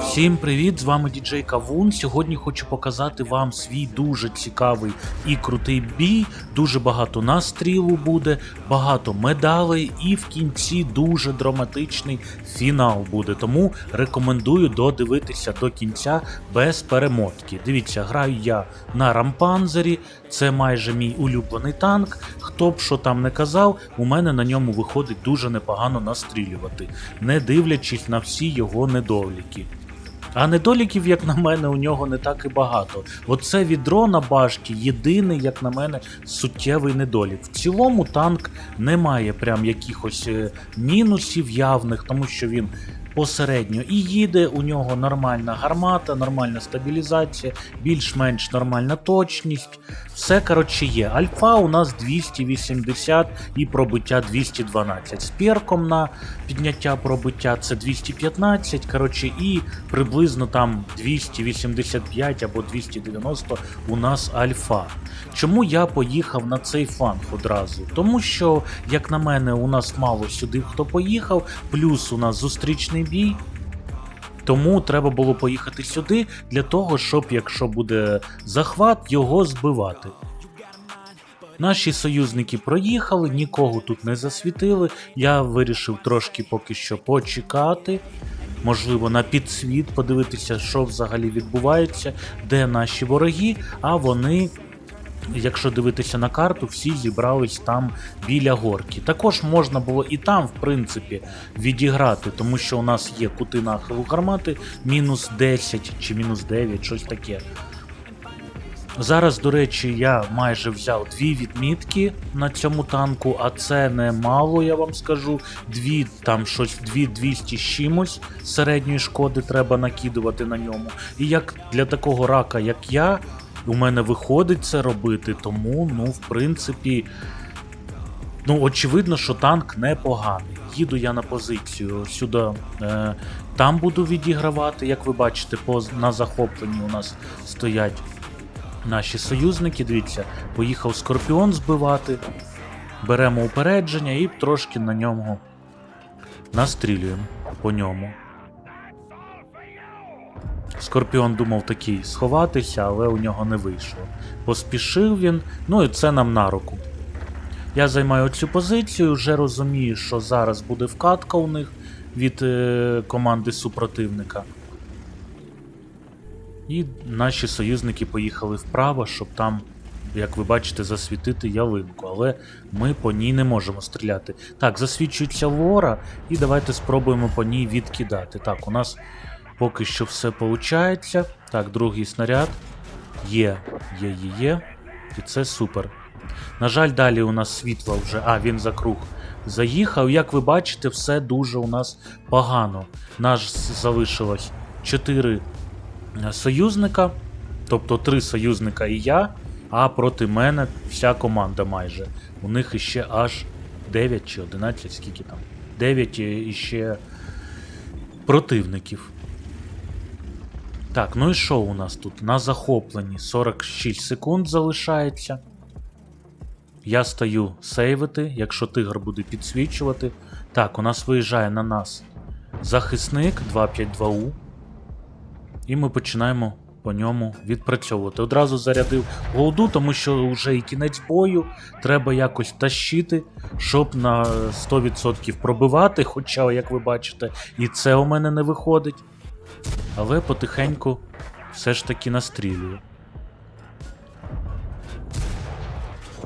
Всім привіт! З вами діджей Кавун. Сьогодні хочу показати вам свій дуже цікавий і крутий бій. Дуже багато настрілу буде, багато медалей, і в кінці дуже драматичний фінал буде. Тому рекомендую додивитися до кінця без перемотки. Дивіться, граю я на рампанзері. Це майже мій улюблений танк. Хто б що там не казав, у мене на ньому виходить дуже непогано настрілювати, не дивлячись на всі його недоліки. А недоліків, як на мене, у нього не так і багато. Оце відро на башті єдиний, як на мене, суттєвий недолік. В цілому танк не має прям якихось е, мінусів явних, тому що він посередньо і їде, у нього нормальна гармата, нормальна стабілізація, більш-менш нормальна точність. Все коротше є. Альфа у нас 280 і пробиття 212. З перком на підняття пробиття це 215. Коротше, і приблизно там 285 або 290 у нас альфа. Чому я поїхав на цей фанг одразу? Тому що, як на мене, у нас мало сюди хто поїхав, плюс у нас зустрічний бій. Тому треба було поїхати сюди для того, щоб, якщо буде захват, його збивати. Наші союзники проїхали, нікого тут не засвітили. Я вирішив трошки поки що почекати. Можливо, на підсвіт подивитися, що взагалі відбувається, де наші вороги, а вони. Якщо дивитися на карту, всі зібрались там біля горки. Також можна було і там, в принципі, відіграти, тому що у нас є кути нахилу гармати мінус 10 чи мінус 9, щось таке. Зараз, до речі, я майже взяв дві відмітки на цьому танку, а це не мало, я вам скажу. Дві там щось, дві 200 з чимось середньої шкоди треба накидувати на ньому. І як для такого рака, як я, у мене виходить це робити, тому, ну, в принципі, ну, очевидно, що танк непоганий. Їду я на позицію сюди. Е, там буду відігравати, як ви бачите, по, на захопленні у нас стоять наші союзники. Дивіться, поїхав Скорпіон збивати. Беремо упередження і трошки на ньому настрілюємо по ньому. Скорпіон думав такий сховатися, але у нього не вийшло. Поспішив він, ну і це нам на руку. Я займаю цю позицію, вже розумію, що зараз буде вкатка у них від е, команди супротивника. І наші союзники поїхали вправо, щоб там, як ви бачите, засвітити ялинку. Але ми по ній не можемо стріляти. Так, засвічується лора, і давайте спробуємо по ній відкидати. Так, у нас поки що все виходить. Так, другий снаряд. Є, є, є, є. І це супер. На жаль, далі у нас світло вже. А, він за круг заїхав. Як ви бачите, все дуже у нас погано. Наш залишилось 4 союзника, тобто 3 союзника і я, а проти мене вся команда майже. У них іще аж 9 чи 11, скільки там? 9 іще противників. Так, ну і що у нас тут? На захопленні 46 секунд залишається. Я стаю сейвити, якщо тигр буде підсвічувати. Так, у нас виїжджає на нас захисник 252У. І ми починаємо по ньому відпрацьовувати. Одразу зарядив голду, тому що вже і кінець бою. Треба якось тащити, щоб на 100% пробивати. Хоча, як ви бачите, і це у мене не виходить. Але потихеньку все ж таки настрілюю.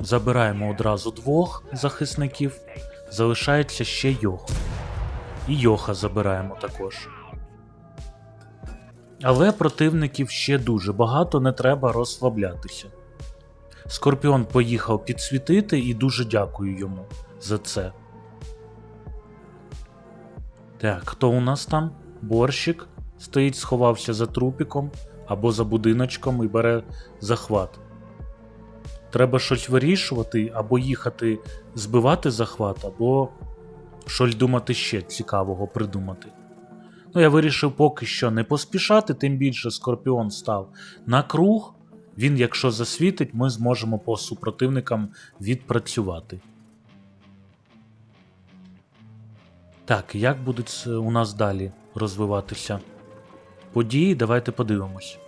Забираємо одразу двох захисників. Залишається ще Йох. І Йоха забираємо також. Але противників ще дуже багато, не треба розслаблятися. Скорпіон поїхав підсвітити і дуже дякую йому за це. Так, хто у нас там? Борщик стоїть, сховався за трупіком або за будиночком і бере захват. Треба щось вирішувати, або їхати збивати захват, або щось думати ще цікавого придумати. Ну, я вирішив поки що не поспішати, тим більше Скорпіон став на круг. Він, якщо засвітить, ми зможемо по супротивникам відпрацювати. Так, як будуть у нас далі розвиватися події? Давайте подивимось.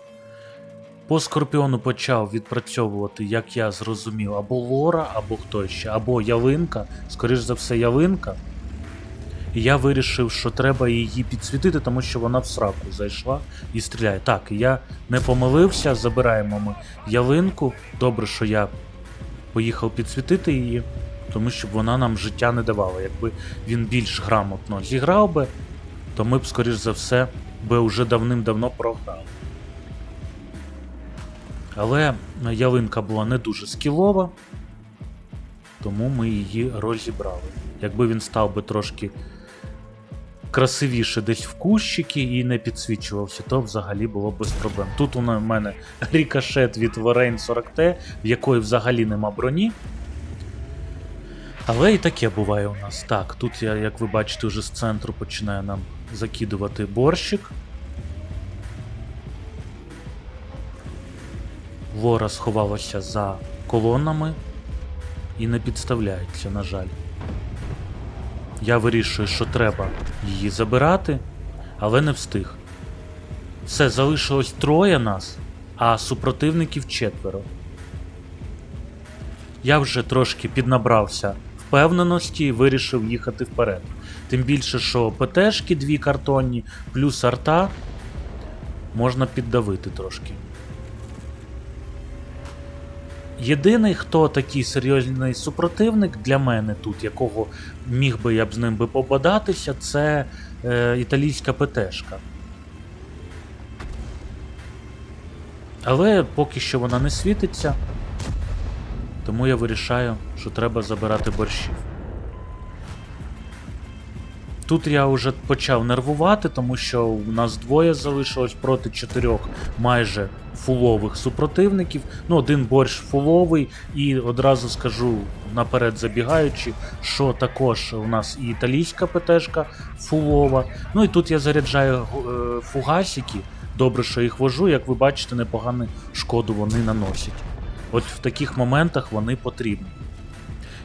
По Скорпіону почав відпрацьовувати, як я зрозумів, або Лора, або хто ще, або Ялинка, скоріш за все, Ялинка. І я вирішив, що треба її підсвітити, тому що вона в сраку зайшла і стріляє. Так, я не помилився, забираємо ми ялинку. Добре, що я поїхав підсвітити її, тому що вона нам життя не давала. Якби він більш грамотно зіграв би, то ми б, скоріш за все, би вже давним-давно програли. Але ялинка була не дуже скілова, тому ми її розібрали. Якби він став би трошки красивіше десь в кущики і не підсвічувався, то взагалі було без проблем. Тут у мене рікошет від Warren 40T, в якої взагалі нема броні. Але і таке буває у нас. Так, тут я, як ви бачите, вже з центру починає нам закидувати борщик. Лора сховалася за колонами і не підставляється, на жаль. Я вирішую, що треба її забирати, але не встиг. Все, залишилось троє нас, а супротивників четверо. Я вже трошки піднабрався впевненості вирішив їхати вперед. Тим більше, що ПТшки дві картонні, плюс арта можна піддавити трошки. Єдиний, хто такий серйозний супротивник для мене тут, якого міг би я б з ним би побадатися, це е, італійська ПТшка. Але поки що вона не світиться, тому я вирішаю, що треба забирати борщів. Тут я вже почав нервувати, тому що у нас двоє залишилось проти чотирьох майже фулових супротивників. Ну, один борщ фуловий, і одразу скажу наперед забігаючи, що також у нас і італійська ПТшка фулова. Ну і тут я заряджаю е, фугасики. Добре, що їх вожу, як ви бачите, непогану шкоду вони наносять. От в таких моментах вони потрібні.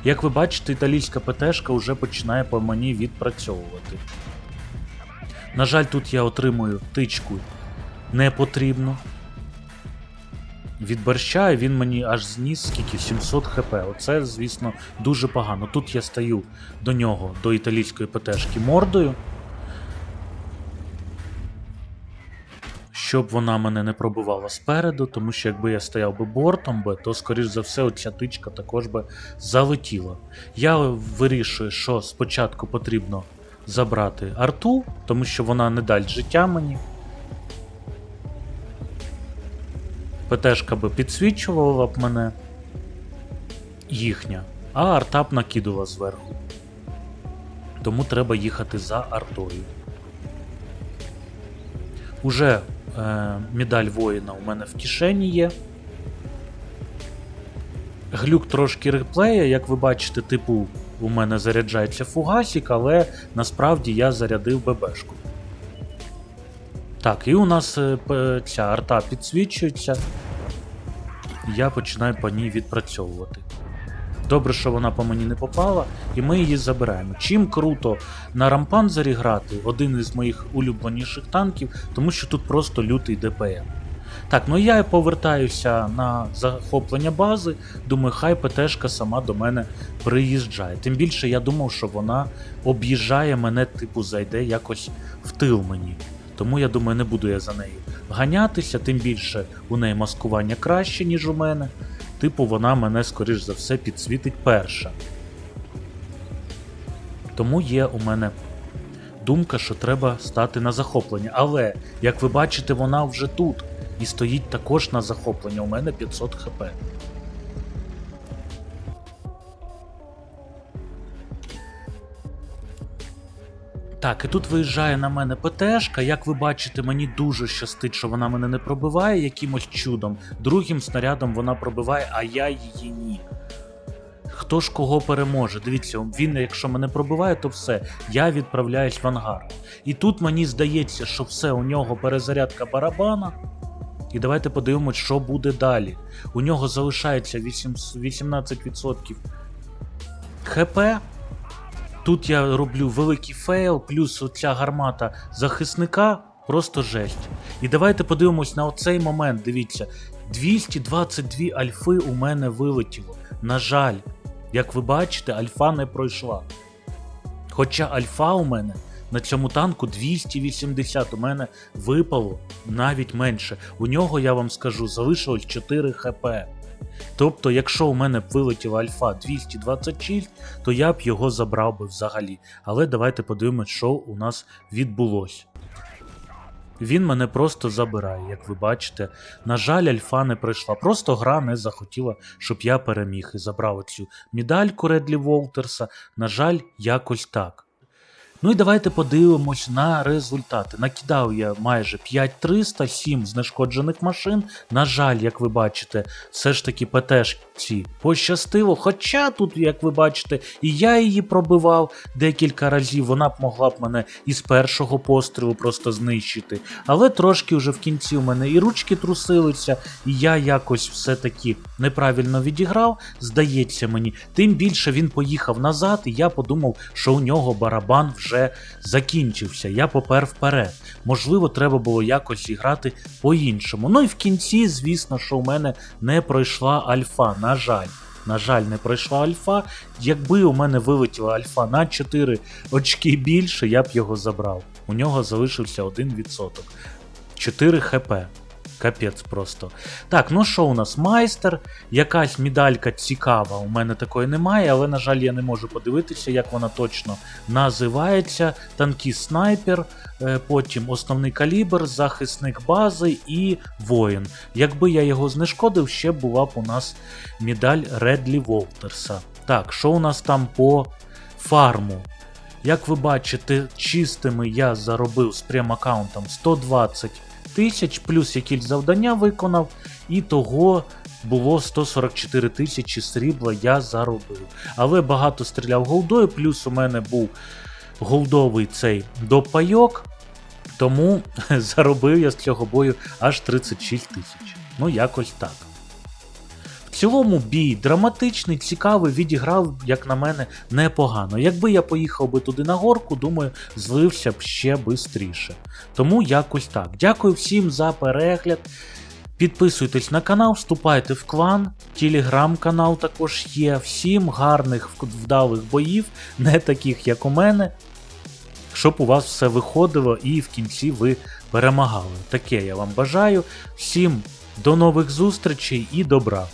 Як ви бачите, італійська ПТшка вже починає по мені відпрацьовувати. На жаль, тут я отримую тичку непотрібну. Від борща він мені аж зніс скільки 700 хп. Оце, звісно, дуже погано. Тут я стаю до нього, до італійської ПТшки мордою. Щоб вона мене не пробивала спереду, тому що якби я стояв би бортом, би, то, скоріш за все, оця тичка також би залетіла. Я вирішую, що спочатку потрібно забрати арту, тому що вона не дасть життя мені. ПТшка би підсвічувала б мене їхня, а арта б накидала зверху. Тому треба їхати за артою. Уже е, медаль воїна у мене в кишені є. Глюк трошки реплея, як ви бачите, типу, у мене заряджається фугасик, але насправді я зарядив ББшку. Так, і у нас е, ця арта підсвічується. Я починаю по ній відпрацьовувати. Добре, що вона по мені не попала, і ми її забираємо. Чим круто на рампанзері грати, один із моїх улюбленіших танків, тому що тут просто лютий ДПМ. Так, ну я повертаюся на захоплення бази. Думаю, хай ПТшка сама до мене приїжджає. Тим більше я думав, що вона об'їжджає мене, типу, зайде якось в тил мені. Тому я думаю, не буду я за нею ганятися, тим більше у неї маскування краще, ніж у мене. Типу, вона мене, скоріш за все, підсвітить перша. Тому є у мене думка, що треба стати на захоплення. Але, як ви бачите, вона вже тут. І стоїть також на захоплення. У мене 500 хп. Так, і тут виїжджає на мене ПТшка. Як ви бачите, мені дуже щастить, що вона мене не пробиває якимось чудом. Другим снарядом вона пробиває, а я її ні. Хто ж кого переможе? Дивіться, він, якщо мене пробиває, то все, я відправляюсь в ангар. І тут мені здається, що все, у нього перезарядка барабана. І давайте подивимось, що буде далі. У нього залишається 8, 18% ХП. Тут я роблю великий фейл, плюс оця гармата захисника. Просто жесть. І давайте подивимось на оцей момент. Дивіться, 222 альфи у мене вилетіло. На жаль, як ви бачите, альфа не пройшла. Хоча альфа у мене на цьому танку 280, у мене випало навіть менше. У нього, я вам скажу, залишилось 4 хп. Тобто, якщо у мене б вилетіла альфа 226, то я б його забрав би взагалі. Але давайте подивимось, що у нас відбулося. Він мене просто забирає, як ви бачите. На жаль, альфа не пройшла. Просто гра не захотіла, щоб я переміг і забрав цю медальку Редлі Волтерса. На жаль, якось так. Ну і давайте подивимось на результати. Накидав я майже 5300, 7 знешкоджених машин. На жаль, як ви бачите, все ж таки ПТшці пощастило. Хоча тут, як ви бачите, і я її пробивав декілька разів. Вона б могла б мене із першого пострілу просто знищити. Але трошки вже в кінці у мене і ручки трусилися, і я якось все-таки неправильно відіграв, здається мені. Тим більше він поїхав назад, і я подумав, що у нього барабан вже закінчився. Я попер вперед. Можливо, треба було якось зіграти по-іншому. Ну і в кінці, звісно, що у мене не пройшла альфа. На жаль. На жаль, не пройшла альфа. Якби у мене вилетіла альфа на 4 очки більше, я б його забрав. У нього залишився 1%. 4 хп. Капець просто. Так, ну що у нас? Майстер, якась медалька цікава. У мене такої немає, але, на жаль, я не можу подивитися, як вона точно називається. Танкіст снайпер, е, потім основний калібр, захисник бази і воїн. Якби я його знешкодив, ще була б у нас медаль Редлі Волтерса. Так, що у нас там по фарму? Як ви бачите, чистими я заробив з прем-аккаунтом 120 тисяч, плюс якісь завдання виконав, і того було 144 тисячі срібла я заробив. Але багато стріляв голдою, плюс у мене був голдовий цей допайок, тому заробив я з цього бою аж 36 тисяч. Ну, якось так. Цілому бій драматичний, цікавий, відіграв, як на мене, непогано. Якби я поїхав би туди на горку, думаю, злився б ще швидше. Тому якось так. Дякую всім за перегляд. Підписуйтесь на канал, вступайте в клан, телеграм-канал також є. Всім гарних вдалих боїв, не таких, як у мене. Щоб у вас все виходило і в кінці ви перемагали. Таке я вам бажаю. Всім до нових зустрічей і добра!